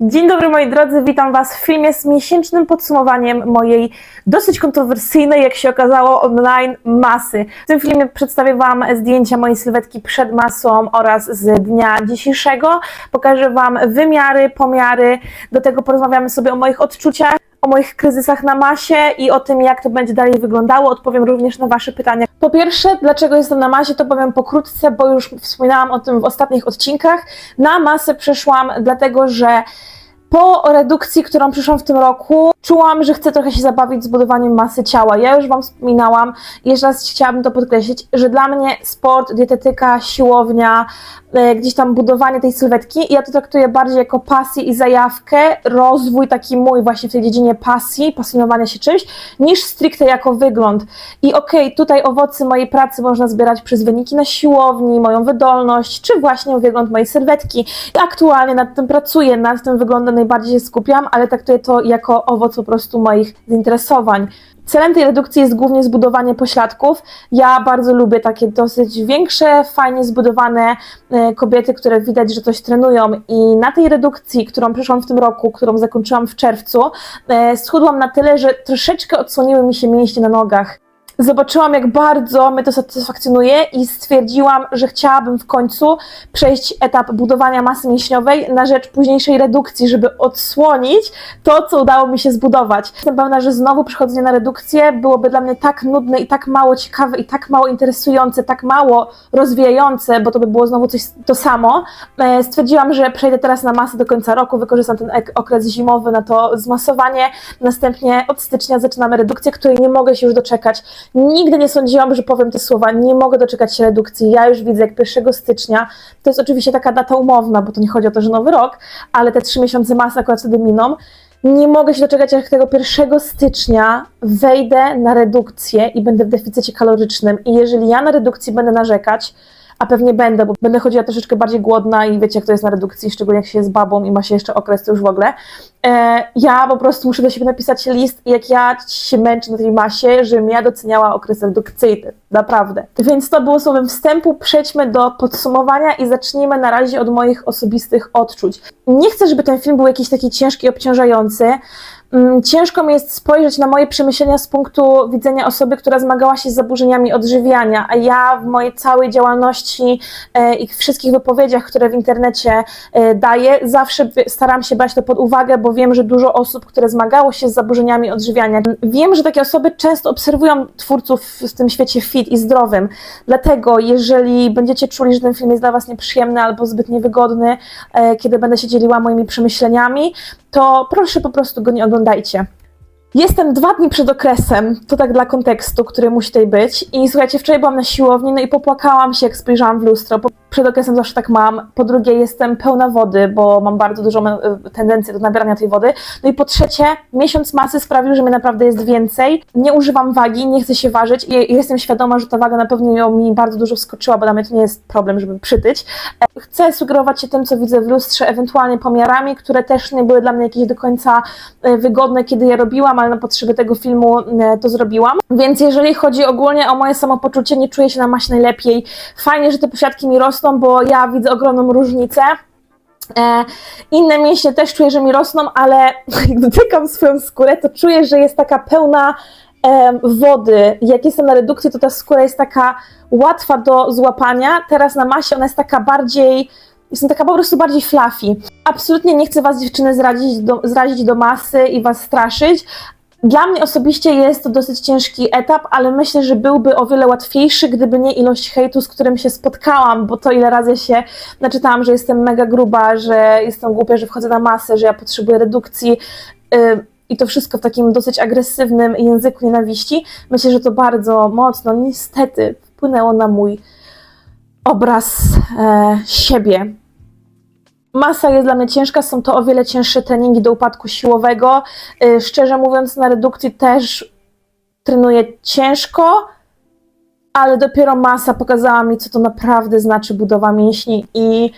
Dzień dobry moi drodzy, witam Was w filmie z miesięcznym podsumowaniem mojej dosyć kontrowersyjnej, jak się okazało, online masy. W tym filmie przedstawię Wam zdjęcia mojej sylwetki przed masą oraz z dnia dzisiejszego. Pokażę Wam wymiary, pomiary, do tego porozmawiamy sobie o moich odczuciach, o moich kryzysach na masie i o tym, jak to będzie dalej wyglądało. Odpowiem również na Wasze pytania. Po pierwsze, dlaczego jestem na masie, to powiem pokrótce, bo już wspominałam o tym w ostatnich odcinkach. Na masę przeszłam dlatego, że po redukcji, którą przyszłam w tym roku, czułam, że chcę trochę się zabawić z budowaniem masy ciała. Ja już Wam wspominałam, jeszcze raz chciałabym to podkreślić, że dla mnie sport, dietetyka, siłownia, e, gdzieś tam budowanie tej sylwetki, ja to traktuję bardziej jako pasję i zajawkę, rozwój taki mój właśnie w tej dziedzinie pasji, pasjonowania się czymś, niż stricte jako wygląd. I okej, tutaj owoce mojej pracy można zbierać przez wyniki na siłowni, moją wydolność, czy właśnie wygląd mojej sylwetki. I aktualnie nad tym pracuję, nad tym wyglądem najbardziej się skupiam, ale traktuję to jako owoc po prostu moich zainteresowań. Celem tej redukcji jest głównie zbudowanie pośladków. Ja bardzo lubię takie dosyć większe, fajnie zbudowane e, kobiety, które widać, że coś trenują. I na tej redukcji, którą przeszłam w tym roku, którą zakończyłam w czerwcu, e, schudłam na tyle, że troszeczkę odsłoniły mi się mięśnie na nogach. Zobaczyłam, jak bardzo mnie to satysfakcjonuje i stwierdziłam, że chciałabym w końcu przejść etap budowania masy mięśniowej na rzecz późniejszej redukcji, żeby odsłonić to, co udało mi się zbudować. Jestem pewna, że znowu przychodzenie na redukcję byłoby dla mnie tak nudne i tak mało ciekawe i tak mało interesujące, tak mało rozwijające, bo to by było znowu coś to samo. E, Stwierdziłam, że przejdę teraz na masę do końca roku, wykorzystam ten okres zimowy na to zmasowanie. Następnie od stycznia zaczynamy redukcję, której nie mogę się już doczekać. Nigdy nie sądziłam, że powiem te słowa. Nie mogę doczekać się redukcji. Ja już widzę, jak 1 stycznia, to jest oczywiście taka data umowna, bo to nie chodzi o to, że nowy rok, ale te trzy miesiące masy akurat wtedy miną. Nie mogę się doczekać, jak tego 1 stycznia wejdę na redukcję i będę w deficycie kalorycznym. I jeżeli ja na redukcji będę narzekać, a pewnie będę, bo będę chodziła troszeczkę bardziej głodna i wiecie, jak to jest na redukcji, szczególnie jak się jest babą i ma się jeszcze okres, to już w ogóle. E, ja po prostu muszę do siebie napisać list, jak ja się męczę na tej masie, żebym ja doceniała okres redukcyjny. Naprawdę. Więc to było słowem wstępu. Przejdźmy do podsumowania i zacznijmy na razie od moich osobistych odczuć. Nie chcę, żeby ten film był jakiś taki ciężki, obciążający. Mm, Ciężko mi jest spojrzeć na moje przemyślenia z punktu widzenia osoby, która zmagała się z zaburzeniami odżywiania, a ja w mojej całej działalności e, i wszystkich wypowiedziach, które w internecie e, daję, zawsze staram się brać to pod uwagę, bo wiem, że dużo osób, które zmagało się z zaburzeniami odżywiania, wiem, że takie osoby często obserwują twórców w tym świecie fit i zdrowym. Dlatego, jeżeli będziecie czuli, że ten film jest dla Was nieprzyjemny albo zbyt niewygodny, e, kiedy będę się dzieliła moimi przemyśleniami, to proszę po prostu go nie oglądajcie. Jestem dwa dni przed okresem, to tak dla kontekstu, który musi tutaj być. I słuchajcie, wczoraj byłam na siłowni, no i popłakałam się, jak spojrzałam w lustro. Przed okresem zawsze tak mam. Po drugie, jestem pełna wody, bo mam bardzo dużą e, tendencję do nabierania tej wody. No i po trzecie, miesiąc masy sprawił, że mnie naprawdę jest więcej. Nie używam wagi, nie chcę się ważyć i jestem świadoma, że ta waga na pewno mi bardzo dużo wskoczyła, bo dla mnie to nie jest problem, żeby przytyć. E, Chcę sugerować się tym, co widzę w lustrze, ewentualnie pomiarami, które też nie były dla mnie jakieś do końca e, wygodne, kiedy je robiłam, ale na potrzeby tego filmu to zrobiłam. Więc jeżeli chodzi ogólnie o moje samopoczucie, nie czuję się na masie najlepiej. Fajnie, że te posiadki mi rosną, bo ja widzę ogromną różnicę. E, inne mięśnie też czuję, że mi rosną, ale jak dotykam swoją skórę, to czuję, że jest taka pełna em, wody. Jak jestem na redukcji, to ta skóra jest taka łatwa do złapania. Teraz na masie ona jest taka bardziej, jestem taka po prostu bardziej fluffy. Absolutnie nie chcę Was dziewczyny zrazić do, zrazić do masy i Was straszyć. Dla mnie osobiście jest to dosyć ciężki etap, ale myślę, że byłby o wiele łatwiejszy, gdyby nie ilość hejtu, z którym się spotkałam, bo to ile razy się naczytałam, że jestem mega gruba, że jestem głupia, że wchodzę na masę, że ja potrzebuję redukcji. Yy, i to wszystko w takim dosyć agresywnym języku nienawiści, myślę, że to bardzo mocno, niestety, wpłynęło na mój obraz e, siebie. Masa jest dla mnie ciężka, są to o wiele cięższe treningi do upadku siłowego. E, szczerze mówiąc, na redukcji też trenuję ciężko, ale dopiero masa pokazała mi, co to naprawdę znaczy budowa mięśni i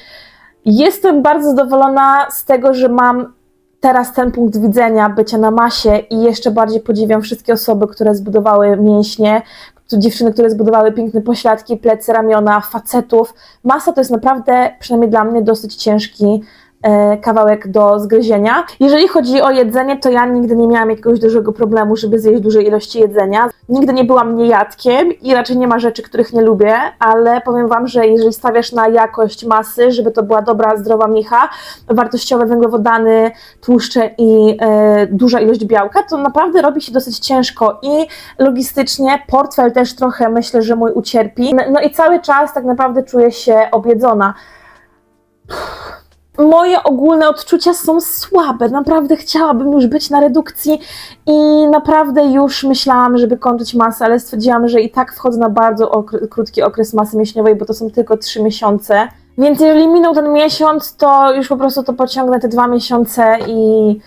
jestem bardzo zadowolona z tego, że mam teraz ten punkt widzenia bycia na masie i jeszcze bardziej podziwiam wszystkie osoby, które zbudowały mięśnie, tu dziewczyny, które zbudowały piękne pośladki, plecy, ramiona, facetów. Masa to jest naprawdę, przynajmniej dla mnie, dosyć ciężki kawałek do zgryzienia. Jeżeli chodzi o jedzenie, to ja nigdy nie miałam jakiegoś dużego problemu, żeby zjeść dużej ilości jedzenia. Nigdy nie byłam niejadkiem i raczej nie ma rzeczy, których nie lubię, ale powiem Wam, że jeżeli stawiasz na jakość masy, żeby to była dobra, zdrowa micha, wartościowe węglowodany, tłuszcze i e, duża ilość białka, to naprawdę robi się dosyć ciężko i logistycznie portfel też trochę myślę, że mój ucierpi. No, i cały czas tak naprawdę czuję się objedzona. Moje ogólne odczucia są słabe. Naprawdę chciałabym już być na redukcji i naprawdę już myślałam, żeby kończyć masę, ale stwierdziłam, że i tak wchodzę na bardzo krótki okres masy mięśniowej, bo to są tylko 3 miesiące. Więc jeżeli minął ten miesiąc, to już po prostu to pociągnę te dwa miesiące i,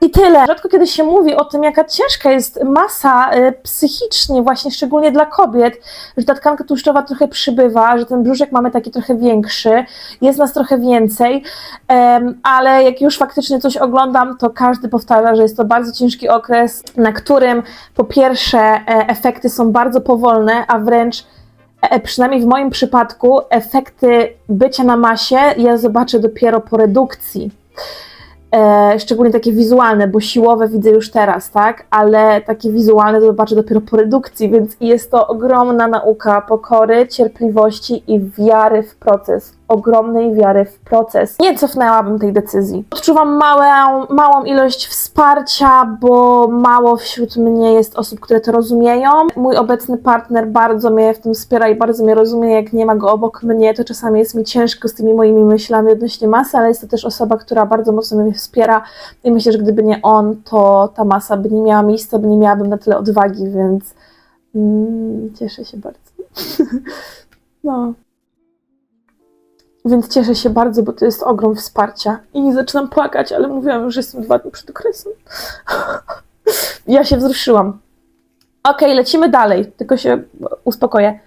i tyle. Rzadko kiedy się mówi o tym, jaka ciężka jest masa y, psychicznie, właśnie szczególnie dla kobiet, że ta tkanka tłuszczowa trochę przybywa, że ten brzuszek mamy taki trochę większy, jest nas trochę więcej, ale jak już faktycznie coś oglądam, to każdy powtarza, że jest to bardzo ciężki okres, na którym po pierwsze e, efekty są bardzo powolne, a wręcz e, przynajmniej w moim przypadku efekty bycia na masie ja zobaczę dopiero po redukcji e, szczególnie takie wizualne, bo siłowe widzę już teraz, tak? Ale takie wizualne to zobaczę dopiero po redukcji, więc jest to ogromna nauka pokory, cierpliwości i wiary w proces. Ogromnej wiary w proces. Nie cofnęłabym tej decyzji. Odczuwam małą, małą ilość wsparcia, bo mało wśród mnie jest osób, które to rozumieją. Mój obecny partner bardzo mnie w tym wspiera i bardzo mnie rozumie. Jak nie ma go obok mnie, to czasami jest mi ciężko z tymi moimi myślami odnośnie masy, ale jest to też osoba, która bardzo mocno mnie wspiera i myślę, że gdyby nie on, to ta masa by nie miała miejsca, by nie miałabym na tyle odwagi, więc mm, cieszę się bardzo. no. Więc cieszę się bardzo, bo to jest ogrom wsparcia. I nie zaczynam płakać, ale mówiłam, że jestem dwa dni przed okresem. ja się wzruszyłam. Okej, lecimy dalej, tylko się uspokoję.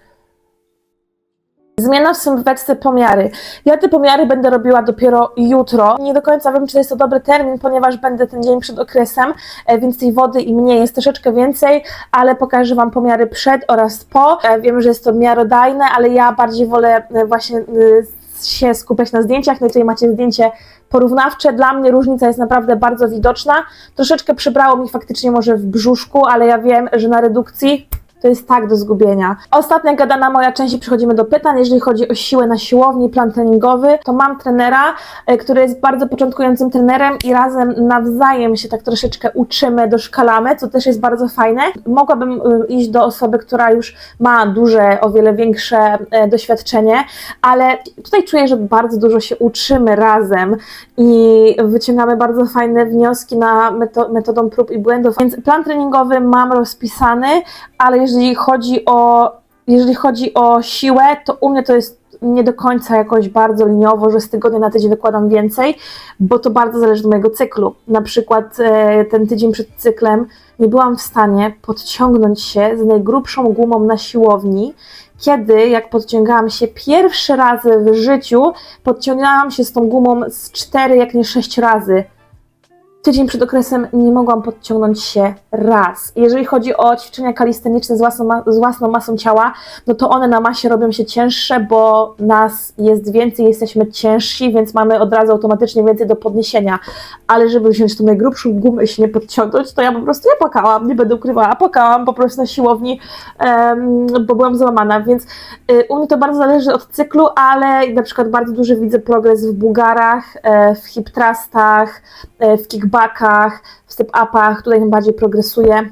Zmiana w sylwetce pomiary. Ja te pomiary będę robiła dopiero jutro. Nie do końca wiem, czy jest to dobry termin, ponieważ będę ten dzień przed okresem, e, więc tej wody i mniej jest troszeczkę więcej, ale pokażę Wam pomiary przed oraz po. E, Wiem, że jest to miarodajne, ale ja bardziej wolę e, właśnie się skupiać na zdjęciach. No i tutaj macie zdjęcie porównawcze. Dla mnie różnica jest naprawdę bardzo widoczna. Troszeczkę przybrało mi faktycznie może w brzuszku, ale ja wiem, że na redukcji to jest tak do zgubienia. Ostatnia gadana moja część i przechodzimy do pytań. Jeżeli chodzi o siłę na siłowni, plan treningowy, to mam trenera, e, który jest bardzo początkującym trenerem i razem nawzajem się tak troszeczkę uczymy, doszkalamy, co też jest bardzo fajne. Mogłabym e, iść do osoby, która już ma duże, o wiele większe e, doświadczenie, ale tutaj czuję, że bardzo dużo się uczymy razem i wyciągamy bardzo fajne wnioski na meto- metodą prób i błędów. Więc plan treningowy mam rozpisany, ale jeżeli chodzi o, jeżeli chodzi o siłę, to u mnie to jest nie do końca jakoś bardzo liniowo, że z tygodnia na tydzień dokładam więcej, bo to bardzo zależy od mojego cyklu. Na przykład e, ten tydzień przed cyklem nie byłam w stanie podciągnąć się z najgrubszą gumą na siłowni, kiedy jak podciągałam się pierwszy raz w życiu, podciągałam się z tą gumą z 4, jak nie 6 razy. Tydzień przed okresem nie mogłam podciągnąć się raz. Jeżeli chodzi o ćwiczenia kalisteniczne z własną, z własną masą ciała, no to one na masie robią się cięższe, bo nas jest więcej, jesteśmy ciężsi, więc mamy od razu automatycznie więcej do podniesienia. Ale żeby wziąć tą najgrubszą gumę i się nie podciągnąć, to ja po prostu ja płakałam, nie będę ukrywała, płakałam po prostu na siłowni, em, bo byłam załamana, więc y, u mnie to bardzo zależy od cyklu, ale na przykład bardzo duży widzę progres w Bułgarach, e, w hip thrustach, e, w kickbackach, w step-upach, tutaj najbardziej progresuje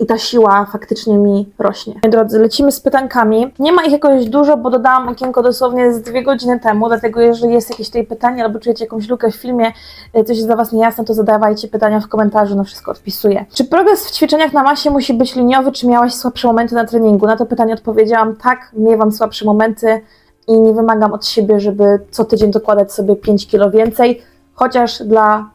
i ta siła faktycznie mi rośnie. Moi drodzy, lecimy z pytankami. Nie ma ich jakoś dużo, bo dodałam okienko dosłownie z dwie godziny temu, dlatego jeżeli jest jakieś tutaj pytanie albo czujecie jakąś lukę w filmie, y, coś jest dla Was niejasne, to zadawajcie pytania w komentarzu, no wszystko odpisuję. Czy progres w ćwiczeniach na masie musi być liniowy, czy miałaś słabsze momenty na treningu? Na to pytanie odpowiedziałam tak, miewam słabsze momenty i nie wymagam od siebie, żeby co tydzień dokładać sobie 5 kilo więcej, chociaż dla,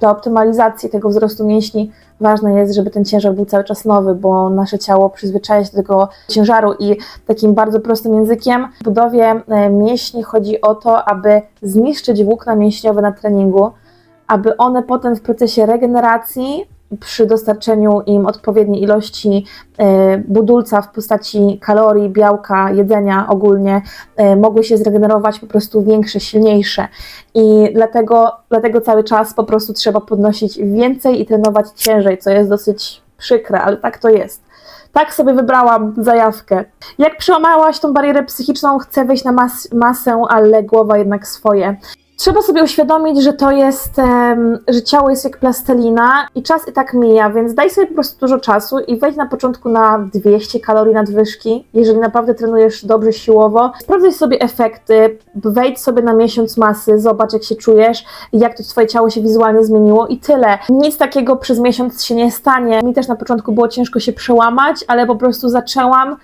dla optymalizacji tego wzrostu mięśni ważne jest, żeby ten ciężar był cały czas nowy, bo nasze ciało przyzwyczaja się do tego ciężaru i takim bardzo prostym językiem w budowie e, mięśni chodzi o to, aby zniszczyć włókna mięśniowe na treningu, aby one potem w procesie regeneracji przy dostarczeniu im odpowiedniej ilości e, budulca w postaci kalorii, białka, jedzenia ogólnie, e, mogły się zregenerować po prostu większe, silniejsze. I dlatego, dlatego cały czas po prostu trzeba podnosić więcej i trenować ciężej, co jest dosyć przykre, ale tak to jest. Tak sobie wybrałam zajawkę. Jak przełamałaś tą barierę psychiczną, chcę wejść na mas- masę, ale głowa jednak swoje. Trzeba sobie uświadomić, że to jest, że ciało jest jak plastelina i czas i tak mija, więc daj sobie po prostu dużo czasu i wejdź na początku na 200 kalorii nadwyżki, jeżeli naprawdę trenujesz dobrze siłowo. Sprawdzaj sobie efekty, wejdź sobie na miesiąc masy, zobacz jak się czujesz, jak to twoje ciało się wizualnie zmieniło i tyle. Nic takiego przez miesiąc się nie stanie. Mi też na początku było ciężko się przełamać, ale po prostu zaczęłam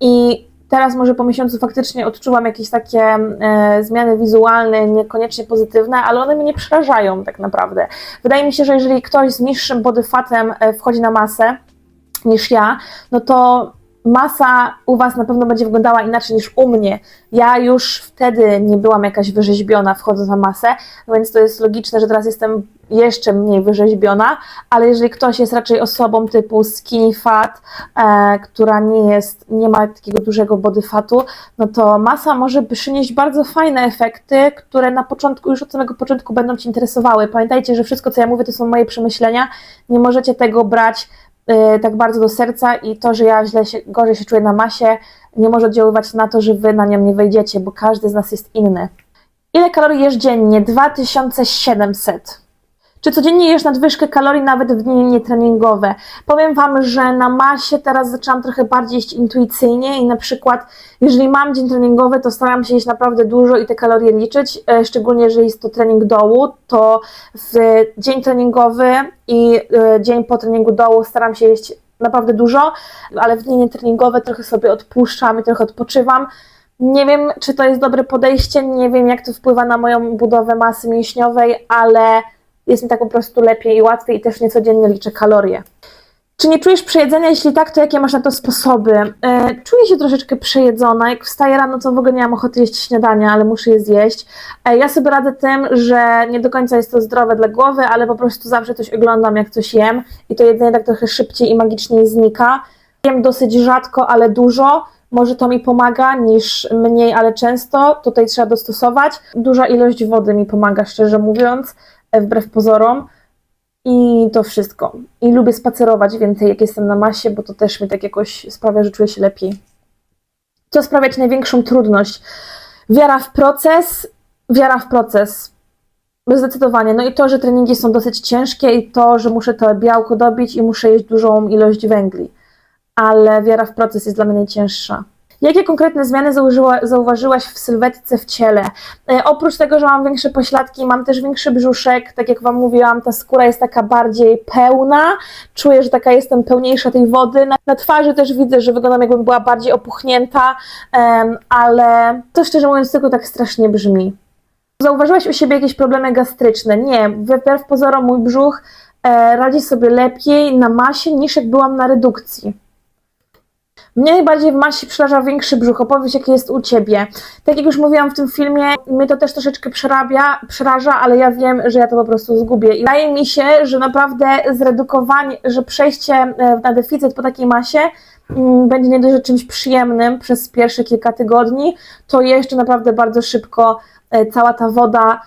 i teraz może po miesiącu faktycznie odczuwam jakieś takie e, zmiany wizualne, niekoniecznie pozytywne, ale one mnie nie przerażają tak naprawdę. Wydaje mi się, że jeżeli ktoś z niższym body fatem e, wchodzi na masę niż ja, no to masa u Was na pewno będzie wyglądała inaczej niż u mnie. Ja już wtedy nie byłam jakaś wyrzeźbiona wchodząc na masę, więc to jest logiczne, że teraz jestem jeszcze mniej wyrzeźbiona, ale jeżeli ktoś jest raczej osobą typu skinny fat, e, która nie jest, nie ma takiego dużego body fatu, no to masa może przynieść bardzo fajne efekty, które na początku, już od samego początku będą Ci interesowały. Pamiętajcie, że wszystko, co ja mówię, to są moje przemyślenia, nie możecie tego brać tak bardzo do serca i to, że ja źle się, gorzej się czuję na masie, nie może oddziaływać na to, że Wy na nią nie wejdziecie, bo każdy z nas jest inny. Ile kalorii jesz dziennie? 2700. Czy codziennie jesz nadwyżkę kalorii nawet w dni nietreningowe? Powiem Wam, że na masie teraz zaczęłam trochę bardziej jeść intuicyjnie i na przykład jeżeli mam dzień treningowy, to staram się jeść naprawdę dużo i te kalorie liczyć, e, szczególnie jeżeli jest to trening dołu, to w dzień treningowy i e, dzień po treningu dołu staram się jeść naprawdę dużo, ale w dni nietreningowe trochę sobie odpuszczam i trochę odpoczywam. Nie wiem, czy to jest dobre podejście, nie wiem, jak to wpływa na moją budowę masy mięśniowej, ale jest mi tak po prostu lepiej i łatwiej i też niecodziennie liczę kalorie. Czy nie czujesz przejedzenia? Jeśli tak, to jakie masz na to sposoby? E, czuję się troszeczkę przejedzona. Jak wstaję rano, to w ogóle nie mam ochoty jeść śniadania, ale muszę je zjeść. E, ja sobie radzę tym, że nie do końca jest to zdrowe dla głowy, ale po prostu zawsze coś oglądam, jak coś jem i to jedzenie tak trochę szybciej i magiczniej znika. Jem dosyć rzadko, ale dużo. Może to mi pomaga niż mniej, ale często. Tutaj trzeba dostosować. Duża ilość wody mi pomaga, szczerze mówiąc, wbrew pozorom. I to wszystko. I lubię spacerować więcej, jak jestem na masie, bo to też mi tak jakoś sprawia, że czuję się lepiej. Co sprawia Ci największą trudność? Wiara w proces, wiara w proces. Zdecydowanie. No i to, że treningi są dosyć ciężkie i to, że muszę to białko dobić i muszę jeść dużą ilość węgli. Ale wiara w proces jest dla mnie najcięższa. Jakie konkretne zmiany zauważyłaś w sylwetce w ciele? E, oprócz tego, że mam większe pośladki, mam też większy brzuszek, tak jak Wam mówiłam, ta skóra jest taka bardziej pełna, czuję, że taka jestem pełniejsza tej wody. Na, na twarzy też widzę, że wyglądam jakbym była bardziej opuchnięta, ale to szczerze mówiąc tylko tak strasznie brzmi. Zauważyłaś u siebie jakieś problemy gastryczne? Nie, wbrew pozorom mój brzuch e, radzi sobie lepiej na masie niż jak byłam na redukcji. Mnie najbardziej w masie przeraża większy brzuch. Opowiedz, jakie jest u Ciebie. Tak jak już mówiłam w tym filmie, mnie to też troszeczkę przerabia, przeraża, ale ja wiem, że ja to po prostu zgubię. I wydaje mi się, że naprawdę zredukowanie, że przejście e, na deficyt po takiej masie mm, będzie nie dość, czymś przyjemnym przez pierwsze kilka tygodni, to jeszcze naprawdę bardzo szybko e, cała ta woda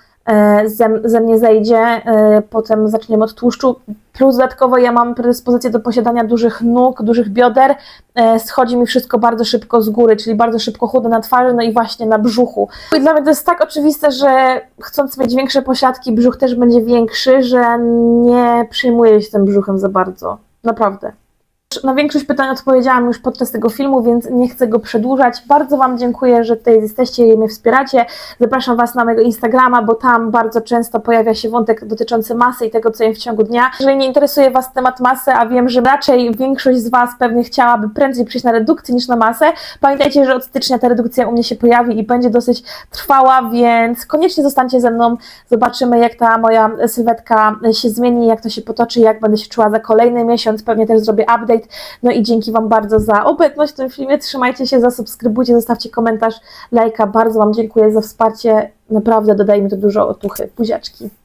ze, ze mnie zejdzie, e, potem zaczniemy od tłuszczu, plus dodatkowo ja mam predyspozycję do posiadania dużych nóg, dużych bioder, e, schodzi mi wszystko bardzo szybko z góry, czyli bardzo szybko chudę na twarzy, no i właśnie na brzuchu. I dla mnie to jest tak oczywiste, że chcąc mieć większe posiadki, brzuch też będzie większy, że nie przejmuję się tym brzuchem za bardzo. Naprawdę. Na większość pytań odpowiedziałam już podczas tego filmu, więc nie chcę go przedłużać. Bardzo Wam dziękuję, że tutaj jesteście i mnie wspieracie. Zapraszam Was na mojego Instagrama, bo tam bardzo często pojawia się wątek dotyczący masy i tego, co jem w ciągu dnia. Jeżeli nie interesuje Was temat masy, a wiem, że raczej większość z Was pewnie chciałaby prędzej przyjść na redukcję niż na masę, pamiętajcie, że od stycznia ta redukcja u mnie się pojawi i będzie dosyć trwała, więc koniecznie zostańcie ze mną. Zobaczymy, jak ta moja sylwetka się zmieni, jak to się potoczy, jak będę się czuła za kolejny miesiąc. Pewnie też zrobię update no i dzięki Wam bardzo za obecność w tym filmie. Trzymajcie się, zasubskrybujcie, zostawcie komentarz, lajka. Bardzo Wam dziękuję za wsparcie. Naprawdę dodaje mi to dużo otuchy. Buziaczki.